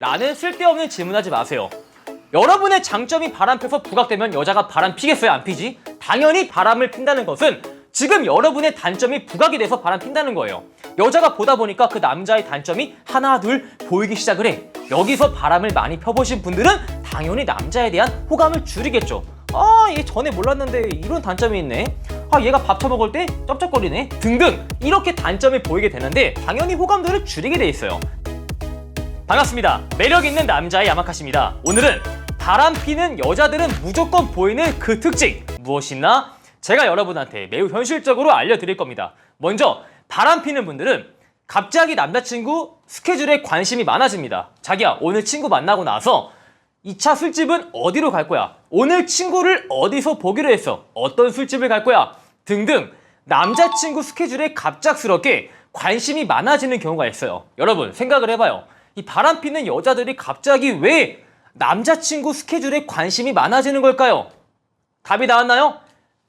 라는 쓸데없는 질문하지 마세요. 여러분의 장점이 바람 펴서 부각되면 여자가 바람 피겠어요? 안 피지? 당연히 바람을 핀다는 것은 지금 여러분의 단점이 부각이 돼서 바람 핀다는 거예요. 여자가 보다 보니까 그 남자의 단점이 하나 둘 보이기 시작을 해. 여기서 바람을 많이 펴보신 분들은 당연히 남자에 대한 호감을 줄이겠죠. 아, 얘 전에 몰랐는데 이런 단점이 있네. 아, 얘가 밥 처먹을 때 쩝쩝거리네. 등등 이렇게 단점이 보이게 되는데 당연히 호감도를 줄이게 돼 있어요. 반갑습니다. 매력 있는 남자의 야마카시입니다. 오늘은 바람 피는 여자들은 무조건 보이는 그 특징 무엇이나 제가 여러분한테 매우 현실적으로 알려드릴 겁니다. 먼저 바람 피는 분들은 갑자기 남자친구 스케줄에 관심이 많아집니다. 자기야 오늘 친구 만나고 나서 2차 술집은 어디로 갈 거야? 오늘 친구를 어디서 보기로 했어? 어떤 술집을 갈 거야? 등등 남자친구 스케줄에 갑작스럽게 관심이 많아지는 경우가 있어요. 여러분 생각을 해봐요. 이 바람 피는 여자들이 갑자기 왜 남자친구 스케줄에 관심이 많아지는 걸까요? 답이 나왔나요?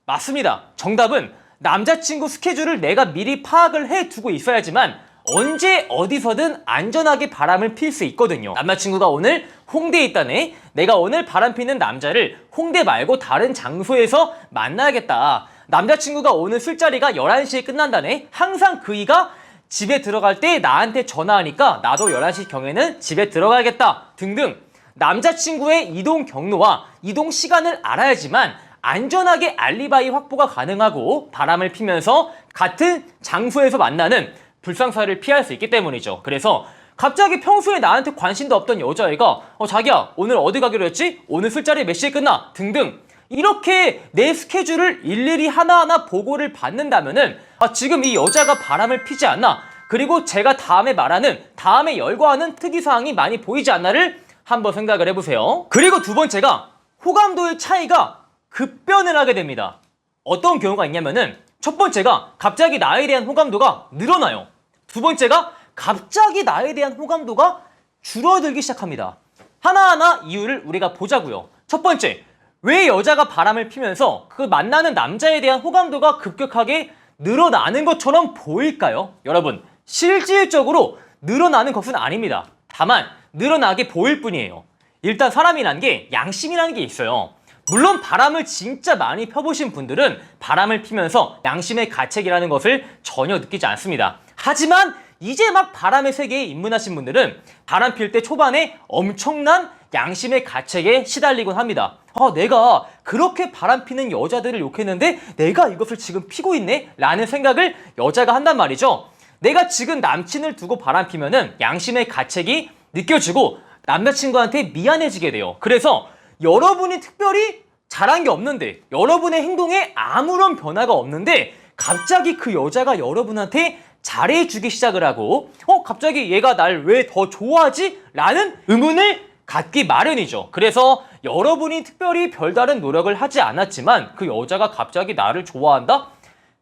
맞습니다. 정답은 남자친구 스케줄을 내가 미리 파악을 해 두고 있어야지만 언제 어디서든 안전하게 바람을 필 수 있거든요. 남자친구가 오늘 홍대에 있다네. 내가 오늘 바람 피는 남자를 홍대 말고 다른 장소에서 만나야겠다. 남자친구가 오늘 술자리가 11시에 끝난다네. 항상 그이가 집에 들어갈 때 나한테 전화하니까 나도 11시 경에는 집에 들어가야겠다. 등등. 남자친구의 이동 경로와 이동 시간을 알아야지만 안전하게 알리바이 확보가 가능하고 바람을 피면서 같은 장소에서 만나는 불상사를 피할 수 있기 때문이죠. 그래서 갑자기 평소에 나한테 관심도 없던 여자애가 어 자기야 오늘 어디 가기로 했지? 오늘 술자리 몇 시에 끝나? 등등 이렇게 내 스케줄을 일일이 하나하나 보고를 받는다면은 아, 지금 이 여자가 바람을 피지 않나 그리고 제가 다음에 말하는 다음에 열거하는 특이사항이 많이 보이지 않나를 한번 생각을 해보세요. 그리고 두 번째가 호감도의 차이가 급변을 하게 됩니다. 어떤 경우가 있냐면은 첫 번째가 갑자기 나에 대한 호감도가 늘어나요. 두 번째가 갑자기 나에 대한 호감도가 줄어들기 시작합니다. 하나하나 이유를 우리가 보자고요. 첫 번째, 왜 여자가 바람을 피면서 그 만나는 남자에 대한 호감도가 급격하게 늘어나는 것처럼 보일까요? 여러분, 실질적으로 늘어나는 것은 아닙니다. 다만 늘어나게 보일 뿐이에요. 일단 사람이란 게 양심이라는 게 있어요. 물론 바람을 진짜 많이 펴보신 분들은 바람을 피면서 양심의 가책이라는 것을 전혀 느끼지 않습니다. 하지만 이제 막 바람의 세계에 입문하신 분들은 바람 필 때 초반에 엄청난 양심의 가책에 시달리곤 합니다. 아, 내가 그렇게 바람 피는 여자들을 욕했는데 내가 이것을 지금 피고 있네? 라는 생각을 여자가 한단 말이죠. 내가 지금 남친을 두고 바람 피면은 양심의 가책이 느껴지고 남자친구한테 미안해지게 돼요. 그래서 여러분이 특별히 잘한 게 없는데 여러분의 행동에 아무런 변화가 없는데 갑자기 그 여자가 여러분한테 잘해주기 시작을 하고 어 갑자기 얘가 날 왜 더 좋아하지? 라는 의문을 갖기 마련이죠. 그래서 여러분이 특별히 별다른 노력을 하지 않았지만 그 여자가 갑자기 나를 좋아한다?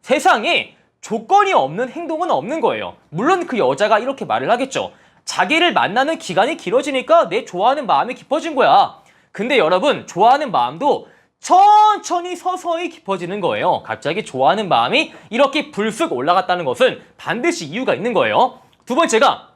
세상에 조건이 없는 행동은 없는 거예요. 물론 그 여자가 이렇게 말을 하겠죠. 자기를 만나는 기간이 길어지니까 내 좋아하는 마음이 깊어진 거야. 근데 여러분, 좋아하는 마음도 천천히 서서히 깊어지는 거예요. 갑자기 좋아하는 마음이 이렇게 불쑥 올라갔다는 것은 반드시 이유가 있는 거예요. 두 번째가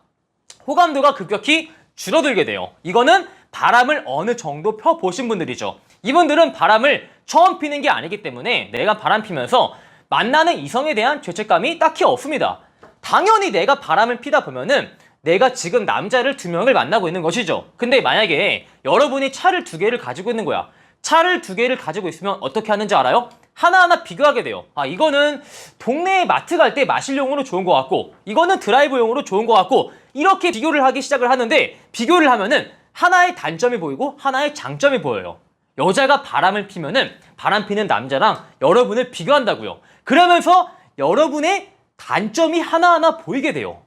호감도가 급격히 줄어들게 돼요. 이거는 바람을 어느 정도 펴보신 분들이죠. 이분들은 바람을 처음 피는 게 아니기 때문에 내가 바람 피면서 만나는 이성에 대한 죄책감이 딱히 없습니다. 당연히 내가 바람을 피다 보면은 내가 지금 남자를 두 명을 만나고 있는 것이죠. 근데 만약에 여러분이 차를 두 개를 가지고 있는 거야. 차를 두 개를 가지고 있으면 어떻게 하는지 알아요? 하나하나 비교하게 돼요. 아, 이거는 동네 마트 갈 때 마실용으로 좋은 것 같고, 이거는 드라이브용으로 좋은 것 같고, 이렇게 비교를 하기 시작을 하는데, 비교를 하면은 하나의 단점이 보이고, 하나의 장점이 보여요. 여자가 바람을 피면은, 바람 피는 남자랑 여러분을 비교한다고요. 그러면서 여러분의 단점이 하나하나 보이게 돼요.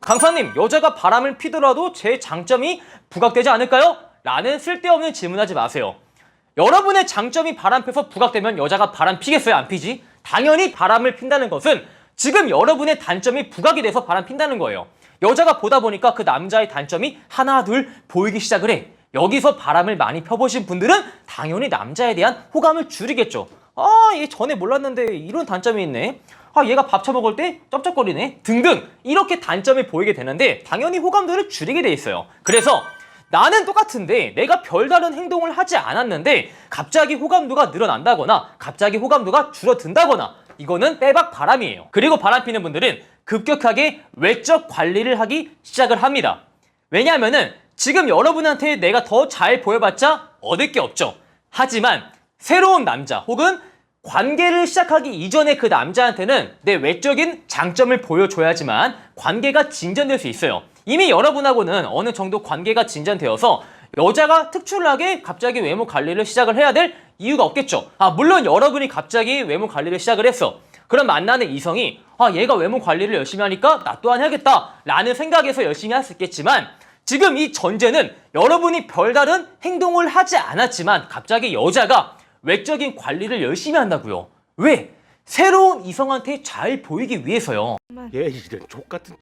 강사님, 여자가 바람을 피더라도 제 장점이 부각되지 않을까요? 라는 쓸데없는 질문하지 마세요. 여러분의 장점이 바람 펴서 부각되면 여자가 바람 피겠어요? 안 피지? 당연히 바람을 핀다는 것은 지금 여러분의 단점이 부각이 돼서 바람 핀다는 거예요. 여자가 보다 보니까 그 남자의 단점이 하나, 둘 보이기 시작을 해. 여기서 바람을 많이 펴보신 분들은 당연히 남자에 대한 호감을 줄이겠죠. 아, 얘 전에 몰랐는데 이런 단점이 있네. 아 얘가 밥 처먹을 때 쩝쩝거리네 등등 이렇게 단점이 보이게 되는데 당연히 호감도를 줄이게 돼 있어요. 그래서 나는 똑같은데 내가 별다른 행동을 하지 않았는데 갑자기 호감도가 늘어난다거나 갑자기 호감도가 줄어든다거나 이거는 빼박 바람이에요. 그리고 바람 피는 분들은 급격하게 외적 관리를 하기 시작을 합니다. 왜냐하면은 지금 여러분한테 내가 더 잘 보여봤자 얻을 게 없죠. 하지만 새로운 남자 혹은 관계를 시작하기 이전에 그 남자한테는 내 외적인 장점을 보여줘야지만 관계가 진전될 수 있어요. 이미 여러분하고는 어느 정도 관계가 진전되어서 여자가 특출나게 갑자기 외모 관리를 시작을 해야 될 이유가 없겠죠. 아, 물론 여러분이 갑자기 외모 관리를 시작을 했어. 그럼 만나는 이성이 아, 얘가 외모 관리를 열심히 하니까 나 또한 해야겠다. 라는 생각에서 열심히 할 수 있겠지만 지금 이 전제는 여러분이 별다른 행동을 하지 않았지만 갑자기 여자가 외적인 관리를 열심히 한다고요. 왜? 새로운 이성한테 잘 보이기 위해서요. 얘 이런 족 같은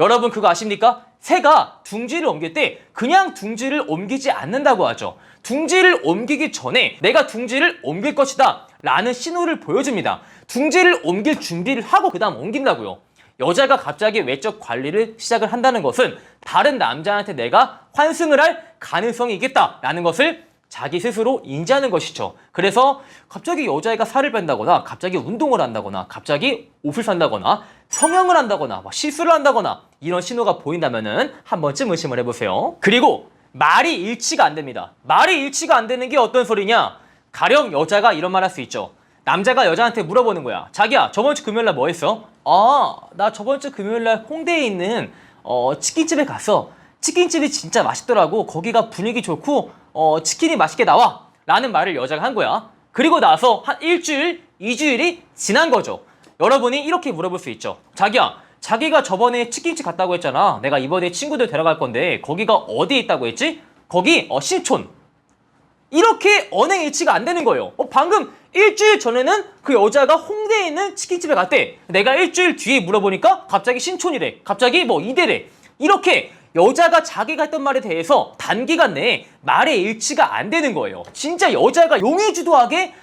여러분 그거 아십니까? 새가 둥지를 옮길 때 그냥 둥지를 옮기지 않는다고 하죠. 둥지를 옮기기 전에 내가 둥지를 옮길 것이다 라는 신호를 보여줍니다. 둥지를 옮길 준비를 하고 그 다음 옮긴다고요. 여자가 갑자기 외적 관리를 시작을 한다는 것은 다른 남자한테 내가 환승을 할 가능성이 있겠다라는 것을 자기 스스로 인지하는 것이죠. 그래서 갑자기 여자애가 살을 뺀다거나 갑자기 운동을 한다거나 갑자기 옷을 산다거나 성형을 한다거나 막 실수를 한다거나 이런 신호가 보인다면은 한 번쯤 의심을 해보세요. 그리고 말이 일치가 안 됩니다. 말이 일치가 안 되는 게 어떤 소리냐? 가령 여자가 이런 말 할 수 있죠. 남자가 여자한테 물어보는 거야. 자기야, 저번 주 금요일 날 뭐 했어? 아, 나 저번 주 금요일 날 홍대에 있는 어, 치킨집에 갔어. 치킨집이 진짜 맛있더라고. 거기가 분위기 좋고 어, 치킨이 맛있게 나와. 라는 말을 여자가 한 거야. 그리고 나서 한 일주일, 이주일이 지난 거죠. 여러분이 이렇게 물어볼 수 있죠. 자기야, 자기가 저번에 치킨집 갔다고 했잖아. 내가 이번에 친구들 데려갈 건데 거기가 어디에 있다고 했지? 거기 어, 신촌. 이렇게 언행 일치가 안 되는 거예요. 어, 방금 일주일 전에는 그 여자가 홍대에 있는 치킨집에 갔대. 내가 일주일 뒤에 물어보니까 갑자기 신촌이래. 갑자기 뭐 이대래. 이렇게 여자가 자기가 했던 말에 대해서 단기간 내에 말의 일치가 안 되는 거예요. 진짜 여자가 용의주도하게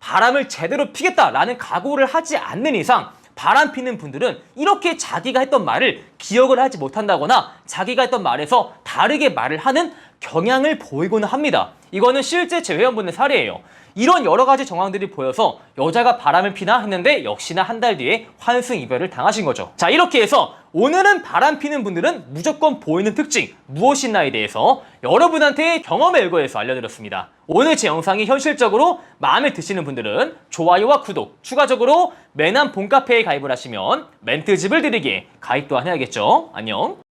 바람을 제대로 피겠다라는 각오를 하지 않는 이상 바람 피는 분들은 이렇게 자기가 했던 말을 기억을 하지 못한다거나 자기가 했던 말에서 다르게 말을 하는 경향을 보이고는 합니다. 이거는 실제 제 회원분의 사례예요. 이런 여러 가지 정황들이 보여서 여자가 바람을 피나 했는데 역시나 한 달 뒤에 환승 이별을 당하신 거죠. 자 이렇게 해서 오늘은 바람 피는 분들은 무조건 보이는 특징 무엇이나에 대해서 여러분한테 경험에 의거해서 알려드렸습니다. 오늘 제 영상이 현실적으로 마음에 드시는 분들은 좋아요와 구독, 추가적으로 매남 본카페에 가입을 하시면 멘트집을 드리기에 가입 또한 해야겠죠. 안녕.